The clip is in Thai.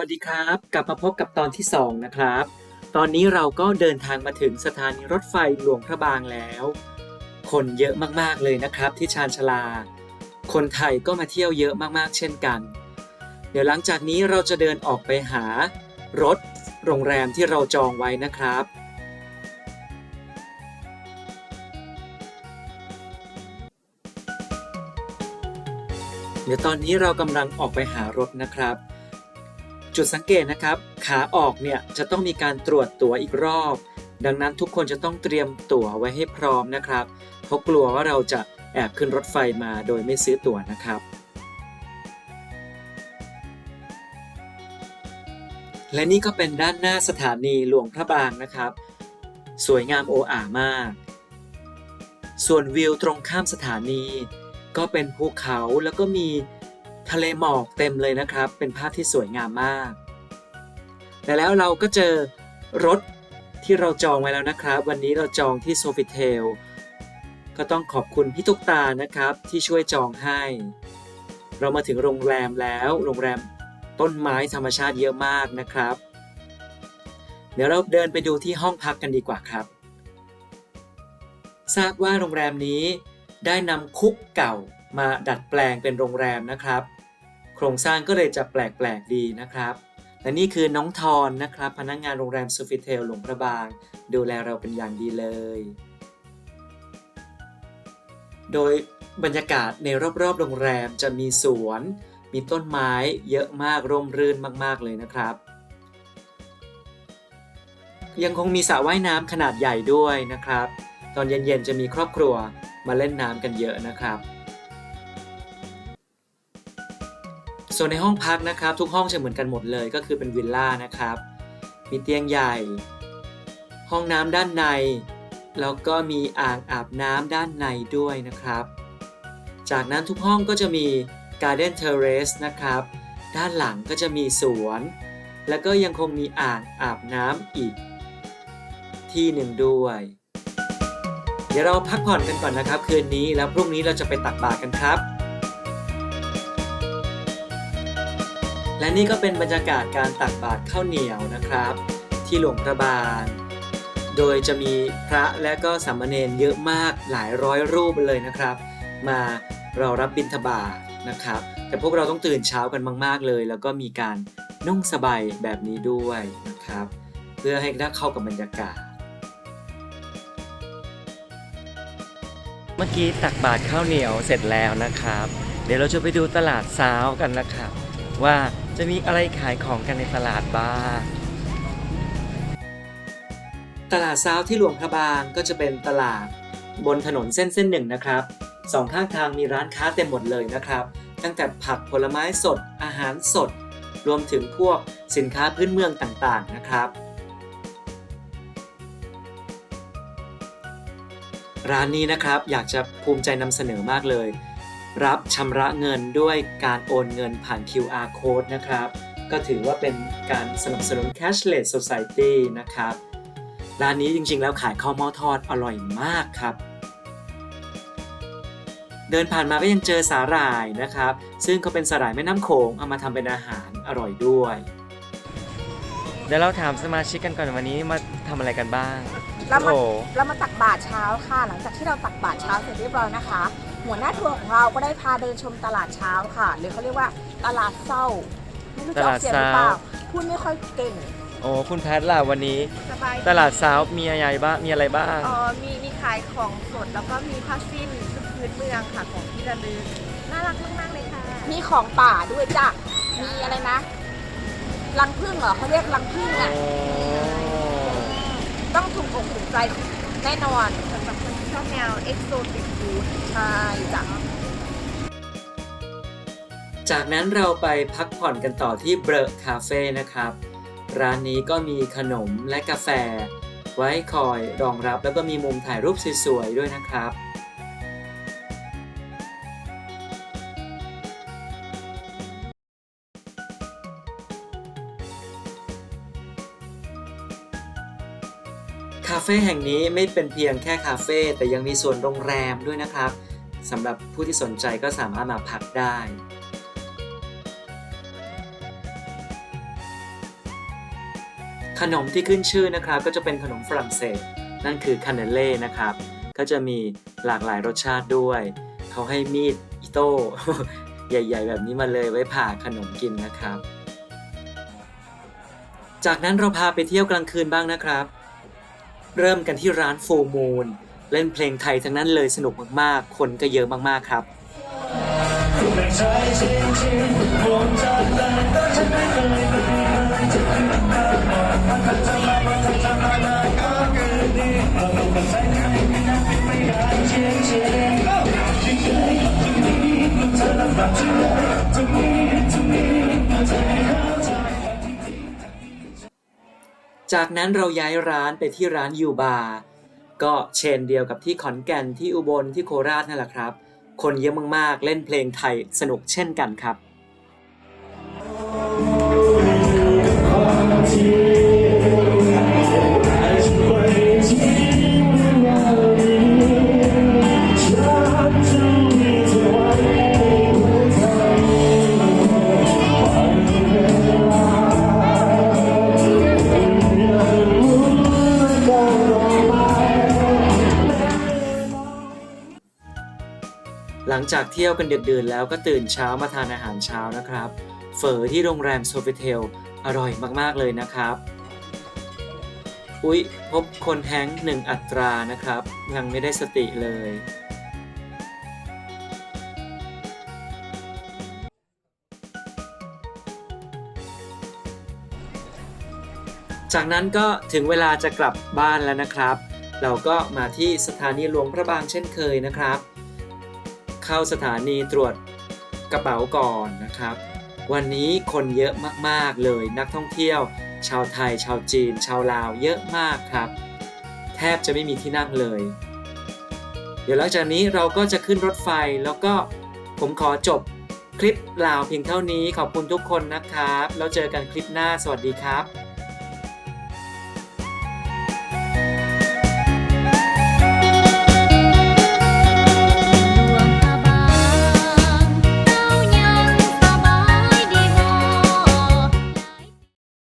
วัสดีครับ กลับมาพบกับตอนที่ 2 นะครับ ตอนนี้เราก็เดินทางมาถึงสถานีรถไฟหลวงพระบางแล้ว คนเยอะมากๆเลยนะครับที่ชานชาลา คนไทยก็มาเที่ยวเยอะมากๆ เช่นกัน เดี๋ยวหลังจากนี้เราจะเดินออกไปหารถโรงแรมที่เราจองไว้นะครับเดี๋ยวตอนนี้เรากำลังออกไปหารถนะครับ จุดสังเกตนะครับ ขาออกเนี่ยจะต้องมีการตรวจตั๋วอีกรอบ ดังนั้นทุกคนจะต้องเตรียมตั๋วไว้ให้พร้อมนะครับ เพราะกลัวว่าเราจะแอบขึ้นรถไฟมาโดยไม่ซื้อตั๋วนะครับ และนี่ก็เป็นด้านหน้าสถานีหลวงพระบางนะครับ สวยงามโออามาก ส่วนวิวตรงข้ามสถานี ก็เป็นภูเขาแล้วก็มี ทะเลหมอกเต็มเลยนะครับ เป็นภาพที่สวยงามมาก แต่แล้วเราก็เจอรถที่เราจองไว้แล้วนะครับ วันนี้เราจองที่โซฟิเทลก็ต้องขอบคุณพี่ตุ๊กตานะครับที่ช่วยจองให้ เรามาถึงโรงแรมแล้ว โรงแรมต้นไม้ธรรมชาติเยอะมากนะครับ เดี๋ยวเราเดินไปดูที่ห้องพักกันดีกว่าครับ ทราบว่าโรงแรมนี้ได้นำคุกเก่ามาดัดแปลงเป็นโรงแรมนะครับ โครงสร้างก็เลยจะแปลกๆดีนะครับ และนี่คือน้องทอนนะครับ พนักงานโรงแรมซูฟิเทลหลวงพระบาง ดูแลเราเป็นอย่างดีเลย โดยบรรยากาศในรอบๆ โรงแรมจะมีสวน มีต้นไม้เยอะมากร่มรื่นมากๆเลยนะครับ ยังคงมีสระว่ายน้ำขนาดใหญ่ด้วยนะครับ ตอนเย็นๆจะมีครอบครัวมาเล่นน้ำกันเยอะนะครับ ส่วนในห้องพักนะครับ ทุกห้องจะเหมือนกันหมดเลยก็คือเป็นวิลล่านะครับ มีเตียงใหญ่ ห้องน้ำด้านใน แล้วก็มีอ่างอาบน้ำด้านในด้วยนะครับ จากนั้นทุกห้องก็จะมี Garden Terrace นะครับ ด้านหลังก็จะมีสวน แล้วก็ยังคงมีอ่างอาบน้ำอีก ที่หนึ่งด้วย เดี๋ยวเราพักผ่อนกันก่อนนะครับ คืนนี้แล้วพรุ่งนี้เราจะไปตักบาตรกันครับ และนี่ก็เป็นบรรยากาศการตักบาตรข้าวเหนียวนะครับ ที่หลวงพระบางโดยจะมีพระและก็สามเณรเยอะมากหลายร้อยรูปเลยนะครับ มาเรารับบิณฑบาตนะครับ แต่พวกเราต้องตื่นเช้ากันมาก ๆ เลย แล้วก็มีการนุ่งสบายแบบนี้ด้วยนะครับ เพื่อให้ได้เข้ากับบรรยากาศ เมื่อกี้ตักบาตรข้าวเหนียวเสร็จแล้วนะครับ เดี๋ยวเราจะไปดูตลาดเช้ากันนะครับว่า จะมีอะไรขายของกันในตลาดบ้าง ตลาดเช้าที่หลวงพระบางก็จะเป็นตลาดบนถนนเส้นเส้นหนึ่งนะครับสองข้างทางมีร้านค้าเต็มหมดเลยนะครับ ตั้งแต่ผักผลไม้สดอาหารสด รวมถึงพวกสินค้าพื้นเมืองต่างๆนะครับ ร้านนี้นะครับอยากจะภูมิใจนำเสนอมากเลย รับชำระเงินด้วยการโอนเงินผ่าน QR code นะครับ ก็ถือว่าเป็นการสนับสนุน cashless society นะครับ ร้านนี้จริงๆ แล้วขายข้าวหม้อทอดอร่อยมากครับ เดินผ่านมาก็ยังเจอสาหร่ายนะครับ ซึ่งเขาเป็นสาหร่ายแม่น้ำโขงเอามาทำเป็นอาหารอร่อยด้วย เดี๋ยวเราถามสมาชิกกันก่อนวันนี้มาทำอะไรกันบ้างเรามาโอ้ เรามาตักบาตรเช้าค่ะ หลังจากที่เราตักบาตรเช้าเสร็จเรียบร้อยนะคะ หัวหน้าทัวร์ของเราก็ได้พาเดินชมตลาดเช้าค่ะ หรือเขาเรียกว่าตลาดเศร้าไม่รู้จะออกเสียงหรือเปล่าตลาดเศร้าพูดไม่ค่อยเก่งโอ้คุณแพทล่ะวันนี้ สบายตลาดเช้ามีอะไรบ้างมีอะไรบ้างเอ่อมีมีขายของสดแล้วก็มีผ้าสิ้นชุดพื้นเมืองค่ะของที่ระลึกน่ารักมากๆเลยค่ะ มีของป่าด้วยจ้ะมีอะไรนะรังผึ้งเหรอเขาเรียกรังผึ้งอะต้องถูกอกถูกใจแน่นอนสำหรับคนที่ ชอบแนวเอ็กโซติกฟู้ดใช่จ้ะจากนั้นเราไปพักผ่อนกันต่อที่เบรคคาเฟ่นะครับ ร้านนี้ก็มีขนมและกาแฟ ไว้คอยรองรับแล้วก็มีมุมถ่ายรูปสวยๆด้วยนะครับ คาเฟ่แห่งนี้ไม่เป็นเพียงแค่คาเฟ่แต่ยังมีส่วนโรงแรมด้วยนะครับสำหรับผู้ที่สนใจก็สามารถมาพักได้ ขนมที่ขึ้นชื่อนะครับ ก็จะเป็นขนมฝรั่งเศส นั่นคือคาเนเล่นะครับ ก็จะมีหลากหลายรสชาติด้วย เขาให้มีดอิโต้ใหญ่ ๆ แบบนี้มาเลยไว้ผ่าขนมกินนะครับ จากนั้นเราพาไปเที่ยวกลางคืนบ้างนะครับ เริ่มกันที่ร้านโฟมูลเล่นเพลงไทยทั้งนั้นเลยสนุกมากๆ คนก็เยอะมากๆครับ จากนั้นเราย้ายร้านไปที่ร้านยูบาร์ก็เชนเดียวกับที่ขอนแก่นที่อุบลที่โคราชนั่นแหละครับ คนเยอะมากๆ เล่นเพลงไทยสนุกเช่นกันครับห ลังจากเที่ยวกันดึกดื่นแล้วก็ตื่นเช้ามาทานอาหารเช้านะครับ เฝอที่โรงแรมโซฟิเทลอร่อยมากๆเลยนะครับ อุ๊ย พบคนแฮงหนึ่งอัตรานะครับ ยังไม่ได้สติเลย จากนั้นก็ถึงเวลาจะกลับบ้านแล้วนะครับ เราก็มาที่สถานีหลวงพระบางเช่นเคยนะครับ เข้าสถานีตรวจกระเป๋าก่อนนะครับ วันนี้คนเยอะมากๆเลยนักท่องเที่ยว ชาวไทย ชาวจีน ชาวลาวเยอะมากครับ แทบจะไม่มีที่นั่งเลย เดี๋ยวหลังจากนี้เราก็จะขึ้นรถไฟแล้วก็ผมขอจบคลิปลาวเพียงเท่านี้ขอบคุณทุกคนนะครับ แล้วเจอกันคลิปหน้าสวัสดีครับ